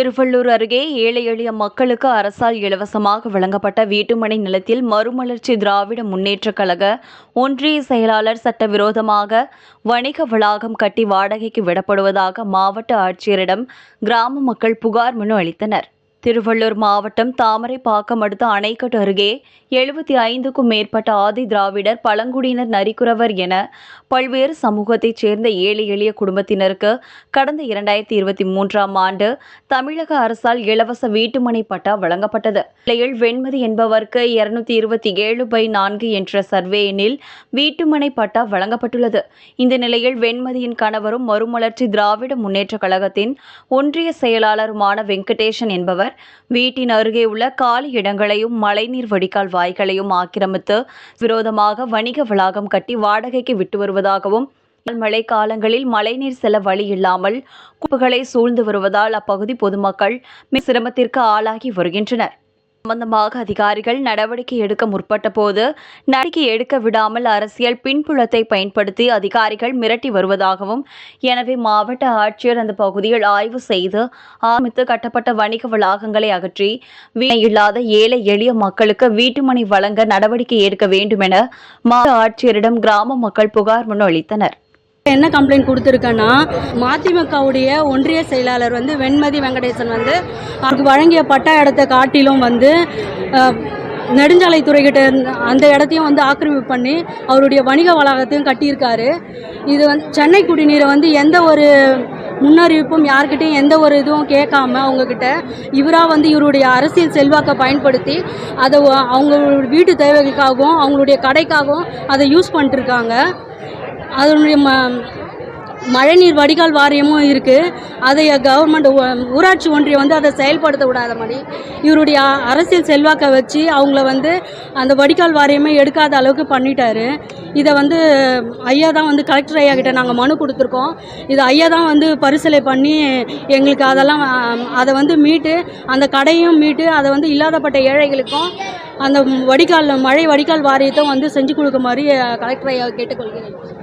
திருவள்ளூர் அருகே ஏழை எளிய மக்களுக்கு அரசால் இலவசமாக வழங்கப்பட்ட வீட்டுமனை நிலத்தில் மறுமலர்ச்சி திராவிட முன்னேற்றக் கழக ஒன்றிய செயலாளர் சட்டவிரோதமாக வணிக வளாகம் கட்டி வாடகைக்கு விடப்படுவதாக மாவட்ட ஆட்சியரிடம் கிராம மக்கள் புகார் மனு அளித்தனர். திருவள்ளூர் மாவட்டம் தாமரைப்பாக்கம் அடுத்த அணைக்கட்டு அருகே எழுபத்தி ஐந்துக்கும் மேற்பட்ட ஆதி திராவிடர் பழங்குடியினர் நரிக்குறவர் என பல்வேறு சமூகத்தைச் சேர்ந்த ஏழை எளிய குடும்பத்தினருக்கு கடந்த இரண்டாயிரத்தி இருபத்தி மூன்றாம் ஆண்டு தமிழக அரசால் இலவச வீட்டுமனை பட்டா வழங்கப்பட்டது. நிலையில் வெண்மதி என்பவருக்கு இருநூத்தி இருபத்தி ஏழு பை நான்கு என்ற சர்வே எண்ணில் வீட்டுமனை பட்டா வழங்கப்பட்டுள்ளது. இந்த நிலையில் வெண்மதியின் கணவரும் மறுமலர்ச்சி திராவிட முன்னேற்றக் கழகத்தின் ஒன்றிய செயலாளருமான வெங்கடேசன் என்பவர் வீட்டின் அருகே உள்ள காலி இடங்களையும் மழைநீர் வடிகால் வாய்களையும் ஆக்கிரமித்து விரோதமாக வணிக வளாகம் கட்டி வாடகைக்கு விட்டு வருவதாகவும் மழை காலங்களில் மழைநீர் செல்ல வழி இல்லாமல் குப்பைகளை சூழ்ந்து வருவதால் அப்பகுதி பொதுமக்கள் மிக சிரமத்திற்கு ஆளாகி வருகின்றனர். சம்பந்தமாக அதிகாரிகள் நடவடிக்கை எடுக்க முற்பட்ட போது நடவடிக்கை எடுக்க விடாமல் அரசியல் பின்புலத்தை பயன்படுத்தி அதிகாரிகள் மிரட்டி வருவதாகவும் எனவே மாவட்ட ஆட்சியர் அந்த பகுதியில் ஆய்வு செய்து ஆரம்பித்து கட்டப்பட்ட வணிக வளாகங்களை அகற்றி வீணை இல்லாத ஏழை எளிய மக்களுக்கு வீட்டுமனை வழங்க நடவடிக்கை எடுக்க வேண்டும் என மாவட்ட ஆட்சியரிடம் கிராம மக்கள் புகார் மனு அளித்தனர். என்ன கம்ப்ளைண்ட் கொடுத்துருக்கேன்னா மதிமுகவுடைய ஒன்றிய செயலாளர் வந்து வெண்மதி வெங்கடேசன் வந்து அவருக்கு வழங்கிய பட்டா இடத்தை காட்டிலும் வந்து நெடுஞ்சாலைத்துறைகிட்ட இருந்த அந்த இடத்தையும் வந்து ஆக்கிரமிப்பு பண்ணி அவருடைய வணிக வளாகத்தையும் கட்டியிருக்காரு. இது வந்து சென்னை குடிநீரை வந்து எந்த ஒரு முன்னறிவிப்பும் யார்கிட்டையும் எந்த ஒரு இதுவும் கேட்காம அவங்கக்கிட்ட இவராக வந்து இவருடைய அரசியல் செல்வாக்கை பயன்படுத்தி அதை அவங்க வீட்டு தேவைகளுக்காகவும் அவங்களுடைய கடைக்காகவும் அதை யூஸ் பண்ணிட்டுருக்காங்க அதனுடைய ம மழைநீர் வடிகால் வாரியமும் இருக்குது அதை கவர்மெண்ட் ஊராட்சி ஒன்றியம் வந்து அதை செயல்படுத்த விடாத மாதிரி இவருடைய அரசியல் செல்வாக்கை வச்சு அவங்கள வந்து அந்த வடிகால் வாரியமே எடுக்காத அளவுக்கு பண்ணிட்டாரு. இதை வந்து ஐயா தான் வந்து கலெக்டர் ஐயா கிட்ட நாங்கள் மனு கொடுத்துருக்கோம். இது ஐயா தான் வந்து பரிசீலை பண்ணி எங்களுக்கு அதெல்லாம் அதை வந்து மீட்டு அந்த கடையும் மீட்டு அதை வந்து இல்லாதப்பட்ட ஏழைகளுக்கும் அந்த வடிகால் மழை வடிகால் வாரியத்தை வந்து செஞ்சு கொடுக்குமாறு கலெக்டர் ஐயா கேட்டுக்கொள்கிறேன்.